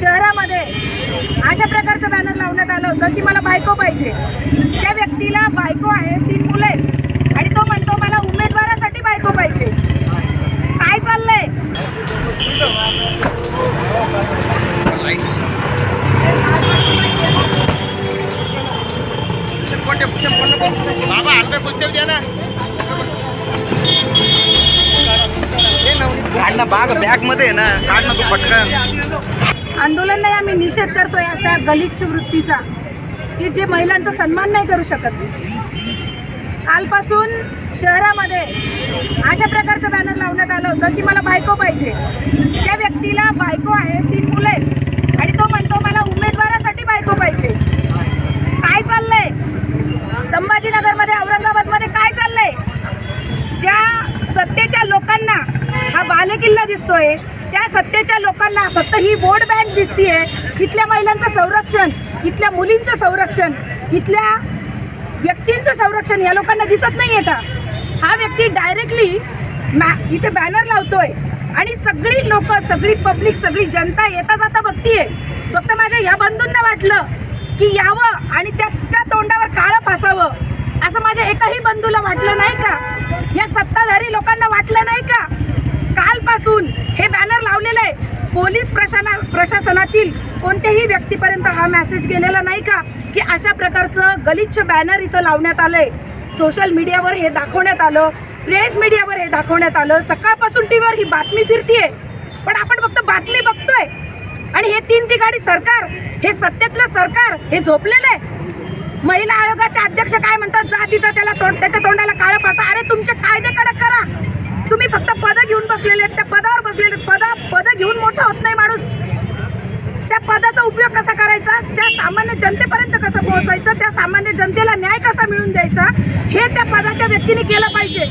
शहरामध्ये अशा प्रकारचं बॅनर लावण्यात आलं होतं की मला बायको पाहिजे. त्या व्यक्तीला बायको आहे तीन मुलं आहेत. आणि तो म्हणतो मला उमेदवारासाठी बायको पाहिजे. काय चाललंय? बाबा हात पे कुस्ते द्या ना. काढ ना बाग बॅगमध्ये आहे ना. काढ ना तू पटकन. आंदोलन नाही आम्ही निषेध करतोय अशा गलिच्छ वृत्तीचा की जे महिलांचा सन्मान नाही करू शकत. कालपासून शहरामध्ये अशा प्रकारचं बॅनर लावण्यात आलं होतं की मला बायको पाहिजे. त्या व्यक्तीला बायको आहे तीन मुलं आहेत आणि तो म्हणतो मला उमेदवारासाठी बायको पाहिजे. काय चाललंय? संभाजीनगरमध्ये औरंगाबादमध्ये काय चाललंय? ज्या सत्तेच्या लोकांना हा बालेकिल्ला दिसतोय सत्तेच्या लोकांना फक्त ही वोट बँक दिसतीये. इथल्या महिलांचं संरक्षण इथल्या मुलींचं संरक्षण इथल्या व्यक्तींचं संरक्षण या लोकांना दिसत नाही का? हा व्यक्ती डायरेक्टली मॅ इथे बॅनर लावतोय. आणि सगळी लोक सगळी पब्लिक सगळी जनता येता जाता बघतीये. फक्त माझ्या या बंधूंना वाटलं की यावं आणि त्याच्या तोंडावर काळं फासावं. असं माझ्या एकाही बंधूला वाटलं नाही का या सत्ताधारी लोकांना वाटलं नाही का कालपासून हे बॅनर लावलेलं आहे पोलीस प्रशाना प्रशासनातील कोणत्याही व्यक्तीपर्यंत हा मेसेज गेलेला नाही का? की अशा प्रकारचं गलिच्छ बॅनर इथं लावण्यात आलंय. सोशल मीडियावर हे दाखवण्यात आलं. प्रेस मीडियावर हे दाखवण्यात आलं. सकाळपासून टी व्हीवर ही बातमी फिरतीये. पण आपण फक्त बातमी बघतोय. आणि हे तीन तिघाडी सरकार हे सत्तेतलं सरकार हे झोपलेलं आहे. महिला आयोगाचे अध्यक्ष काय म्हणतात? जा तिथं त्याला तोंड त्याच्या तोंडाला काळं पासा. अरे तुमचे कायदे कडक करा. तुम्ही फक्त पदं घेऊन बसलेले आहेत त्या पदावर बसलेले आहेत. पद पदं घेऊन मोठा होत नाही माणूस त्याचा उपयोग कसा करायचा? त्या सामान्य जनतेपर्यंत कसं पोहोचायचं? त्या सामान्य जनतेला न्याय कसा मिळून द्यायचा? हे त्या पदाच्या व्यक्तीने केलं पाहिजे.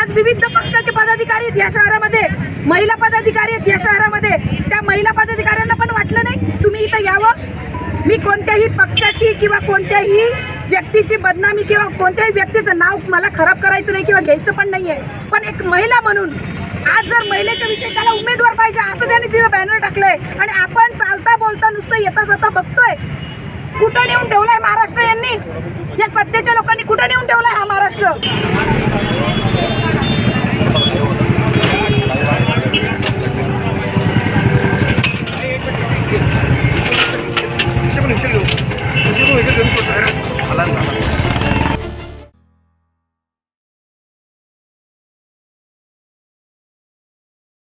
आज विविध पक्षाचे पदाधिकारी आहेत या शहरामध्ये. महिला पदाधिकारी आहेत या शहरामध्ये. त्या महिला पदाधिकाऱ्यांना पण वाटलं नाही? तुम्ही इथं यावं? मी कोणत्याही पक्षाची किंवा कोणत्याही व्यक्तीची बदनामी किंवा कोणत्याही व्यक्तीचं नाव मला खराब करायचं नाही किंवा घ्यायचं पण नाहीये. पण एक महिला म्हणून आज जर महिलेच्या विषयी त्याला उमेदवार पाहिजे असं त्यांनी तिथं बॅनर टाकलंय. आणि आपण बोलता नुसतं येता जाता बघतोय. कुठं नेऊन ठेवलाय महाराष्ट्र यांनी?